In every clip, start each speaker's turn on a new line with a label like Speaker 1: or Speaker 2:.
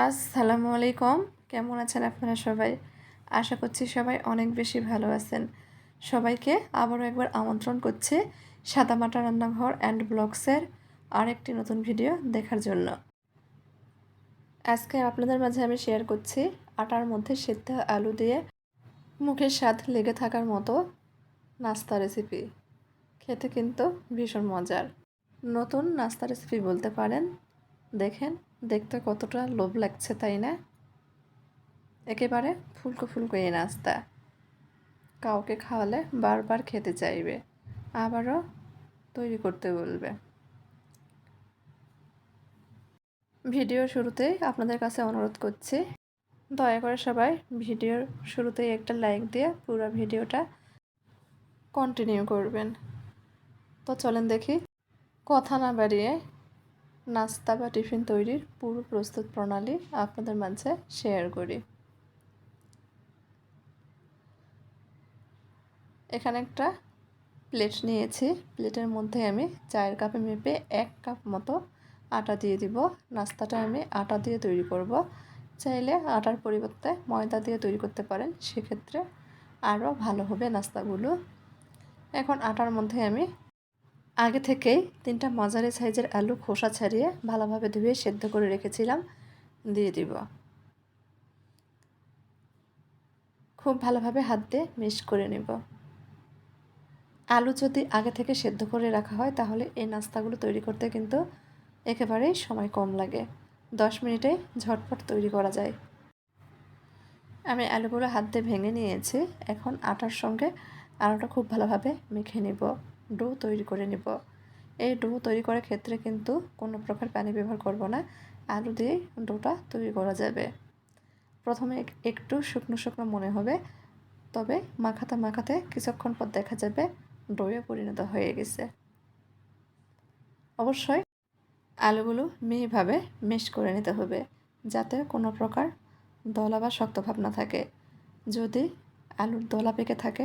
Speaker 1: আসসালামু আলাইকুম। কেমন আছেন আপনারা সবাই? আশা করছি সবাই অনেক বেশি ভালো আছেন। সবাইকে আবারও একবার আমন্ত্রণ করছি সাদামাটা রান্নাঘর অ্যান্ড ব্লগসের আরেকটি নতুন ভিডিও দেখার জন্য। আজকে আপনাদের মাঝে আমি শেয়ার করছি আটার মধ্যে সেদ্ধ আলু দিয়ে মুখের স্বাদ লেগে থাকার মতো নাস্তা রেসিপি খেতে কিন্তু ভীষণ মজার। নতুন নাস্তা রেসিপি বলতে পারেন, দেখেন দেখতে কতটা লোভ লাগছে, তাই না? একেবারে ফুলকো ফুলকো এই নাস্তা। কাউকে খাওয়ালে বারবার খেতে চাইবে, আবারও তৈরি করতে বলবে। ভিডিও শুরুতেই আপনাদের কাছে অনুরোধ করছি, দয়া করে সবাই ভিডিওর শুরুতেই একটা লাইক দিয়ে পুরো ভিডিওটা কন্টিনিউ করবেন। তো চলেন দেখি, কথা না বাড়িয়ে নাস্তা বা টিফিন তৈরির পুরো প্রস্তুত প্রণালী আপনাদের মাঝে শেয়ার করি। এখানে একটা প্লেট নিয়েছি। প্লেটের মধ্যে আমি চায়ের কাপে মেপে এক কাপ মতো আটা দিয়ে দিব। নাস্তাটা আমি আটা দিয়ে তৈরি করব। চাইলে আটার পরিবর্তে ময়দা দিয়ে তৈরি করতে পারেন। সেক্ষেত্রে আরও ভালো হবে নাস্তাগুলো। এখন আটার মধ্যে আমি আগে থেকেই তিনটা মাঝারি সাইজের আলু খোসা ছাড়িয়ে ভালোভাবে ধুয়ে সেদ্ধ করে রেখেছিলাম। দিয়ে দিব। খুব ভালোভাবে হাত দিয়ে মিক্স করে নেব। আলু যদি আগে থেকে সেদ্ধ করে রাখা হয়, তাহলে এই নাস্তাগুলো তৈরি করতে কিন্তু একেবারেই সময় কম লাগে। দশ মিনিটে ঝটপট তৈরি করা যায়। আমি আলুগুলো হাত দিয়ে ভেঙে নিয়েছি। এখন আটার সঙ্গে আলুটা খুব ভালোভাবে মেখে নেব। ডো তৈরি করে নেব। এই ডো তৈরি করার ক্ষেত্রে কিন্তু কোনো প্রকার পানি ব্যবহার করব না। আলু দিয়ে ডোটা তৈরি করা যাবে। প্রথমে একটু শুকনো শুকনো মনে হবে। তবে মাখাতে মাখাতে কিছুক্ষণ পর দেখা যাবে ডোয়ে পরিণত হয়ে গেছে। অবশ্যই আলুগুলো মিহিভাবে মিক্স করে নিতে হবে, যাতে কোনো প্রকার দলা বা শক্ত ভাব না থাকে। যদি আলুর দলা পেকে থাকে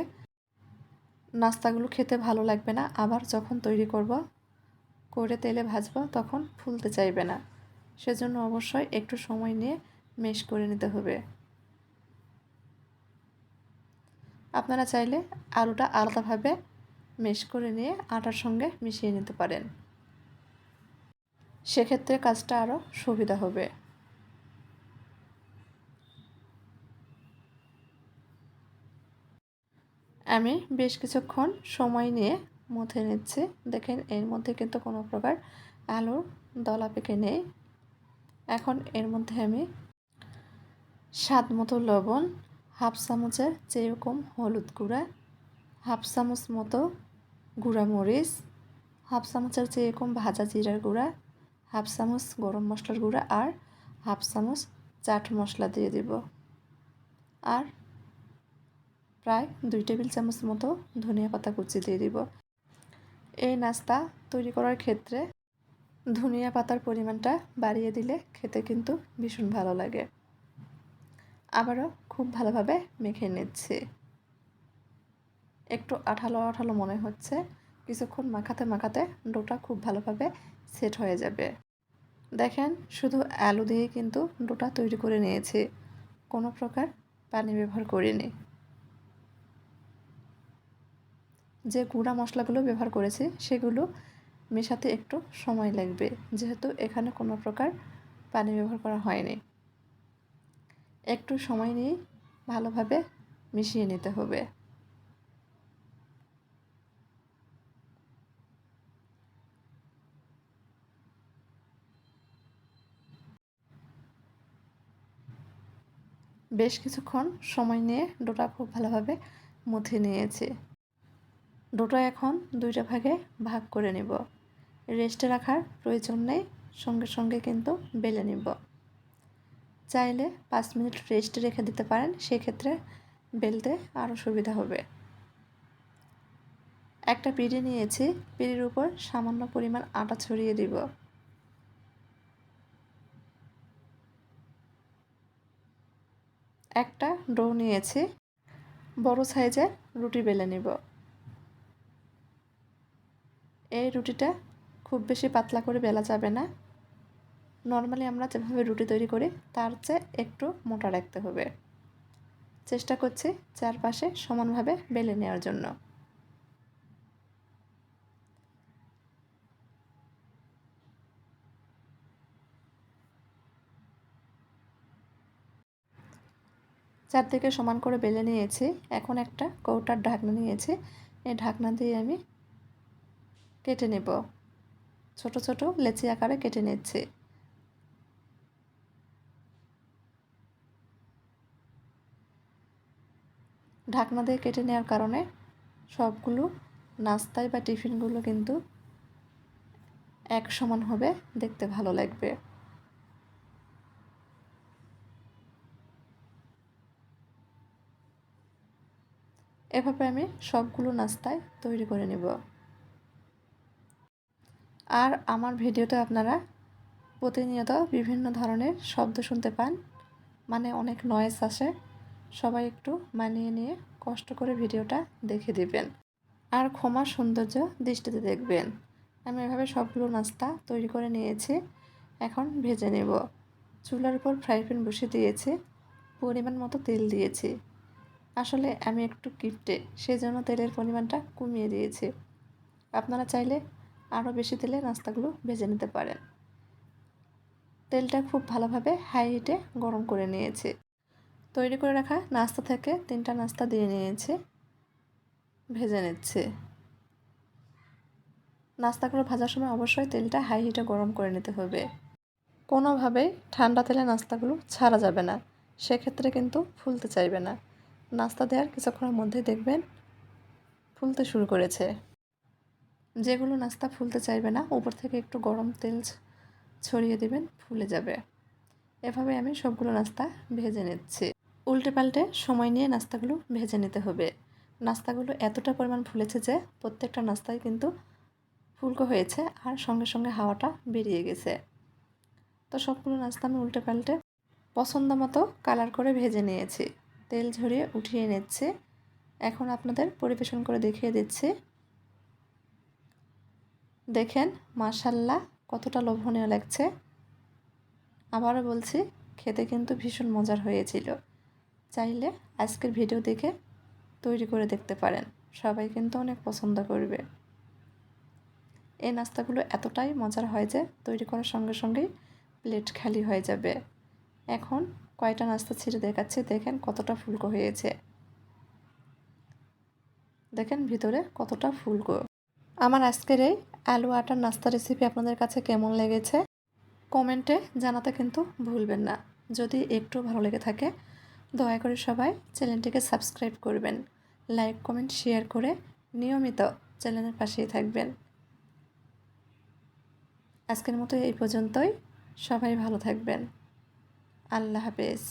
Speaker 1: নাস্তাগুলো খেতে ভালো লাগবে না। আবার যখন তৈরি করব, করে তেলে ভাজবো, তখন ফুলতে চাইবে না। সেজন্য অবশ্যই একটু সময় নিয়ে মেশ করে নিতে হবে। আপনারা চাইলে আলুটা আলাদাভাবে মেশ করে নিয়ে আটার সঙ্গে মিশিয়ে নিতে পারেন। সেক্ষেত্রে কাজটা আরও সুবিধা হবে। আমি বেশ কিছুক্ষণ সময় নিয়ে মথে নিচ্ছি। দেখেন, এর মধ্যে কিন্তু কোনো প্রকার আলুর দলা পেকে নেই। এখন এর মধ্যে আমি স্বাদ মতো লবণ, হাফ চামচের চেয়ে কম হলুদ গুঁড়া, হাফ চামচ মতো গুঁড়া মরিচ হাফ চামচের যেরকম ভাজা জিরার গুঁড়া, হাফ চামচ গরম মশলার গুঁড়া আর হাফ চামচ চাট মশলা দিয়ে দিব। আর প্রায় দুই টেবিল চামচ মতো ধনিয়া পাতা কুচি দিয়ে দিব। এই নাস্তা তৈরি করার ক্ষেত্রে ধনিয়া পাতার পরিমাণটা বাড়িয়ে দিলে খেতে কিন্তু ভীষণ ভালো লাগে। আবারও খুব ভালোভাবে মেখে নিচ্ছি। একটু আঠালো আঠালো মনে হচ্ছে, কিছুক্ষণ মাখাতে মাখাতে ডোটা খুব ভালোভাবে সেট হয়ে যাবে। দেখেন, শুধু আলু দিয়ে কিন্তু ডোটা তৈরি করে নিয়েছি। কোনো প্রকার পানি ব্যবহার করিনি। যে গুঁড়া মশলাগুলো ব্যবহার করেছি, সেগুলো মেশাতে একটু সময় লাগবে। যেহেতু এখানে কোনো প্রকার পানি ব্যবহার করা হয়নি। একটু সময় নিয়ে ভালোভাবে মিশিয়ে নিতে হবে। বেশ কিছুক্ষণ সময় নিয়ে ডোটা খুব ভালোভাবে মুথে নিয়েছি। ডোটা এখন দুইটা ভাগে ভাগ করে নিব। রেস্টে রাখার প্রয়োজন নেই, সঙ্গে সঙ্গে কিন্তু বেলে নিব। চাইলে পাঁচ মিনিট রেস্টে রেখে দিতে পারেন, সেক্ষেত্রে বেলতে আরও সুবিধা হবে। একটা পিড়ি নিয়েছি, পিড়ির উপর সামান্য পরিমাণ আটা ছড়িয়ে দিব। একটা ডো নিয়েছি, বড় সাইজের রুটি বেলে নিব। এই রুটিটা খুব বেশি পাতলা করে বেলা যাবে না। নর্মালি আমরা যেভাবে রুটি তৈরি করি, তার চেয়ে একটু মোটা রাখতে হবে। চেষ্টা করছি চারপাশে সমানভাবে বেলে নেওয়ার জন্য। চারদিকে সমান করে বেলে নিয়েছি। এখন একটা কৌটার ঢাকনা নিয়েছি। এই ঢাকনা দিয়ে আমি কেটে নেব। ছোট ছোট লেচি আকারে কেটে নিচ্ছি। ঢাকনা দিয়ে কেটে নেওয়ার কারণে সবগুলো নাস্তায় বা টিফিনগুলো কিন্তু এক সমান হবে, দেখতে ভালো লাগবে। এভাবে আমি সবগুলো নাস্তায় তৈরি করে নেব। আর আমার ভিডিওতে আপনারা প্রতিনিয়ত বিভিন্ন ধরনের শব্দ শুনতে পান। মানে অনেক নয়েস আসে। সবাই একটু মানিয়ে নিয়ে কষ্ট করে ভিডিওটা দেখে দিবেন। আর ক্ষমা সৌন্দর্য দৃষ্টিতে দেখবেন। আমি এভাবে সবগুলো নাস্তা তৈরি করে নিয়েছি। এখন ভেজে নেব। চুলার উপর ফ্রাই প্যান বসিয়ে দিয়েছি। পরিমাণ মতো তেল দিয়েছি। আসলে আমি একটু কিপটে, সেজন্য তেলের পরিমাণটা কমিয়ে দিয়েছি। আপনারা চাইলে আরও বেশি তেলে নাস্তাগুলো ভেজে নিতে পারেন। তেলটা খুব ভালোভাবে হাই হিটে গরম করে নিয়েছি। তৈরি করে রাখা নাস্তা থেকে তিনটা নাস্তা দিয়ে নিয়েছি। ভেজে নিচ্ছে। নাস্তাগুলো ভাজার সময় অবশ্যই তেলটা হাই হিটে গরম করে নিতে হবে। কোনোভাবেই ঠান্ডা তেলে নাস্তাগুলো ছাড়া যাবে না। সেক্ষেত্রে কিন্তু ফুলতে চাইবে না। নাস্তা দেওয়ার কিছুক্ষণের মধ্যেই দেখবেন ফুলতে শুরু করেছে। যেগুলো নাস্তা ফুলতে চাইবে না, উপর থেকে একটু গরম তেল ছড়িয়ে দেবেন, ফুলে যাবে। এভাবে আমি সবগুলো নাস্তা ভেজে নিচ্ছি। উল্টে পাল্টে সময় নিয়ে নাস্তাগুলো ভেজে নিতে হবে। নাস্তাগুলো এতটা পরিমাণ ফুলেছে যে, প্রত্যেকটা নাস্তায় কিন্তু ফুলকো হয়েছে আর সঙ্গে সঙ্গে হাওয়াটা বেরিয়ে গেছে। তো সবগুলো নাস্তা আমি উল্টে পাল্টে পছন্দ মতো কালার করে ভেজে নিয়েছি। তেল ঝরিয়ে উঠিয়ে নিচ্ছে। এখন আপনাদের পরিবেশন করে দেখিয়ে দিচ্ছি। দেখেন, মাশাল্লাহ, কতটা লোভনীয় লাগছে। আবারও বলছি, খেতে কিন্তু ভীষণ মজার হয়েছিল। চাইলে আজকের ভিডিও দেখে তৈরি করে দেখতে পারেন। সবাই কিন্তু অনেক পছন্দ করবে। এই নাস্তাগুলো এতটাই মজার হয় যে তৈরি করার সঙ্গে সঙ্গেই প্লেট খালি হয়ে যাবে। এখন কয়টা নাস্তা ছিঁড়ে দেখাচ্ছি, দেখেন কতটা ফুলকো হয়েছে। দেখেন ভিতরে কতটা ফুলকো। আমার আজকের এই আলু আটার নাস্তা রেসিপি আপনাদের কাছে কেমন লেগেছে? কমেন্টে জানাতে কিন্তু ভুলবেন না। যদি একটু ভালো লেগে থাকে, দয়া করে সবাই চ্যানেলটিকে সাবস্ক্রাইব করবেন। লাইক, কমেন্ট, শেয়ার করে নিয়মিত চ্যানেলের পাশেই থাকবেন। আজকের মতো এই পর্যন্তই। সবাই ভালো থাকবেন। আল্লাহ হাফেজ।